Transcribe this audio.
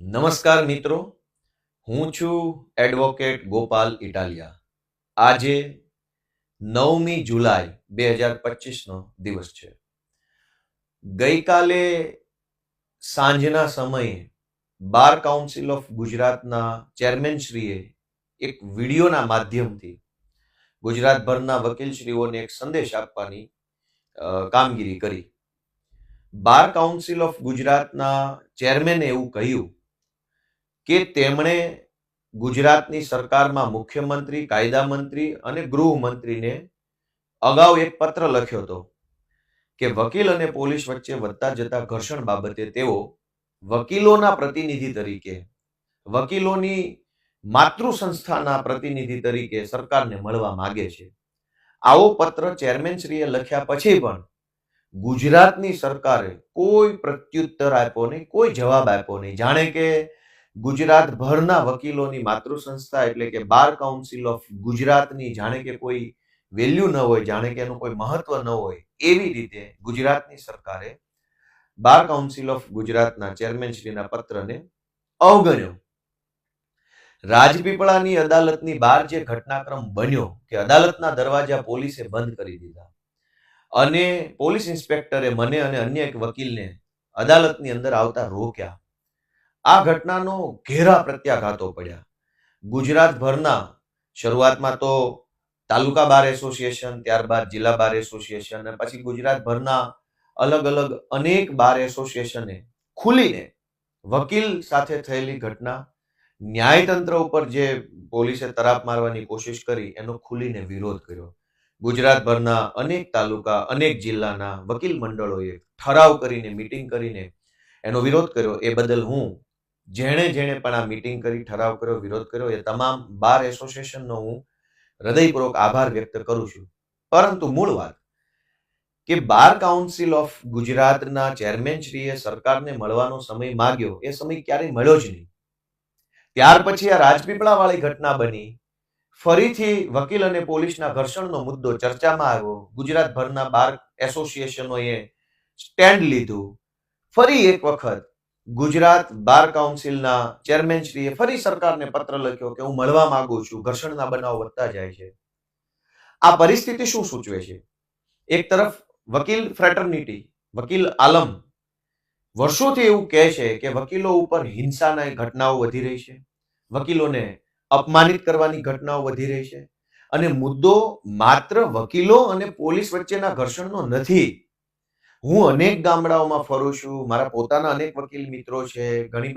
નમસ્કાર મિત્રો. હું છું એડવોકેટ ગોપાલ ઇટાલિયા. આજે નવમી જુલાઈ બે હજાર પચીસનો દિવસ છે. ગઈકાલે સાંજના સમયે બાર કાઉન્સિલ ઓફ ગુજરાતના ચેરમેનશ્રીએ એક વિડીયોના માધ્યમથી ગુજરાતભરના વકીલશ્રીઓને એક સંદેશ આપવાની કામગીરી કરી. બાર કાઉન્સિલ ઓફ ગુજરાતના ચેરમેને એવું કહ્યું કે તેમણે ગુજરાતની સરકારમાં મુખ્યમંત્રી કાયદા મંત્રી અને ગૃહમંત્રીને અગાઉ એક પત્ર લખ્યો હતો કે વકીલ અને પોલીસ વચ્ચે વધતા જતા ઘર્ષણ બાબતે તેઓ વકીલોના પ્રતિનિધિ તરીકે, વકીલોની માતૃ સંસ્થાના પ્રતિનિધિ તરીકે સરકારને મળવા માગે છે. આવો પત્ર ચેરમેનશ્રીએ લખ્યા પછી પણ ગુજરાતની સરકારે કોઈ પ્રત્યુત્તર આપ્યો નહીં, કોઈ જવાબ આપ્યો નહીં. જાણે કે ગુજરાતભરના વકીલોની માતૃ સંસ્થા એટલે કે બાર કાઉન્સિલ ઓફ ગુજરાતની, જાણે કે કોઈ વેલ્યુ ન હોય, જાણે કે એનું કોઈ મહત્વ ન હોય, એવી રીતે ગુજરાતની સરકારે બાર કાઉન્સિલ ઓફ ગુજરાતના ચેરમેનશ્રીના પત્રને અવગણ્યો. રાજપીપળાની અદાલતની બહાર જે ઘટનાક્રમ બન્યો કે અદાલતના દરવાજા પોલીસે બંધ કરી દીધા અને પોલીસ ઇન્સ્પેક્ટરે મને અને અન્ય એક વકીલને અદાલતની અંદર આવતા રોક્યા. આ ઘટનાનો ઘેરા પ્રત્યાઘાતો પડ્યા. ગુજરાતભરના શરૂઆતમાં તો તાલુકા બાર એસોસિએશન, ત્યારબાદ જિલ્લા બાર એસોસિએશન અને પછી ગુજરાતભરના અલગ અલગ અનેક બાર એસોસિએશને ખુલીને વકીલ સાથે થયેલી ઘટના, ન્યાયતંત્ર ઉપર જે પોલીસે તરાપ મારવાની કોશિશ કરી, એનો ખુલીને વિરોધ કર્યો. ગુજરાતભરના અનેક તાલુકા, અનેક જિલ્લાના વકીલ મંડળોએ ઠરાવ કરીને, મિટિંગ કરીને એનો વિરોધ કર્યો. એ બદલ હું જેણે જેણે પણ આ મિટિંગ કરી, ઠરાવ કર્યો, વિરોધ કર્યો, એ તમામ બાર એસોસિએશનનો હું હૃદયપૂર્વક આભાર વ્યક્ત કરું છું. પરંતુ મૂળ વાત કે બાર કાઉન્સિલ ઓફ ગુજરાતના ચેરમેનશ્રીએ સરકારને મળવાનો સમય માગ્યો, એ સમય ક્યારેય મળ્યો જ નહીં. ત્યાર પછી આ રાજપીપળા વાળી ઘટના બની. ફરીથી વકીલ અને પોલીસના ઘર્ષણનો મુદ્દો ચર્ચામાં આવ્યો. ગુજરાતભરના બાર એસોસિએશનોએ સ્ટેન્ડ લીધું. ફરી એક વખત ગુજરાત બાર કાઉન્સિલના ચેરમેનશ્રીએ ફરી સરકારને પત્ર લખ્યો કે હું મળવા માંગુ છું, ઘર્ષણના બનાવ વધતા જાય છે. આ પરિસ્થિતિ શું સૂચવે છે? એક તરફ વકીલ ફ્રેટર્નિટી, વકીલ આલમ વર્ષોથી એવું કહે છે કે વકીલો ઉપર હિંસાના ઘટનાઓ વધી રહી છે, વકીલોને અપમાનિત કરવાની ઘટનાઓ વધી રહી છે અને મુદ્દો માત્ર વકીલો અને પોલીસ વચ્ચેના ઘર્ષણનો નથી. હું અનેક ગામડાઓમાં ફરું છું મારા પોતાના અનેક વકીલ મિત્રો છે ઘણી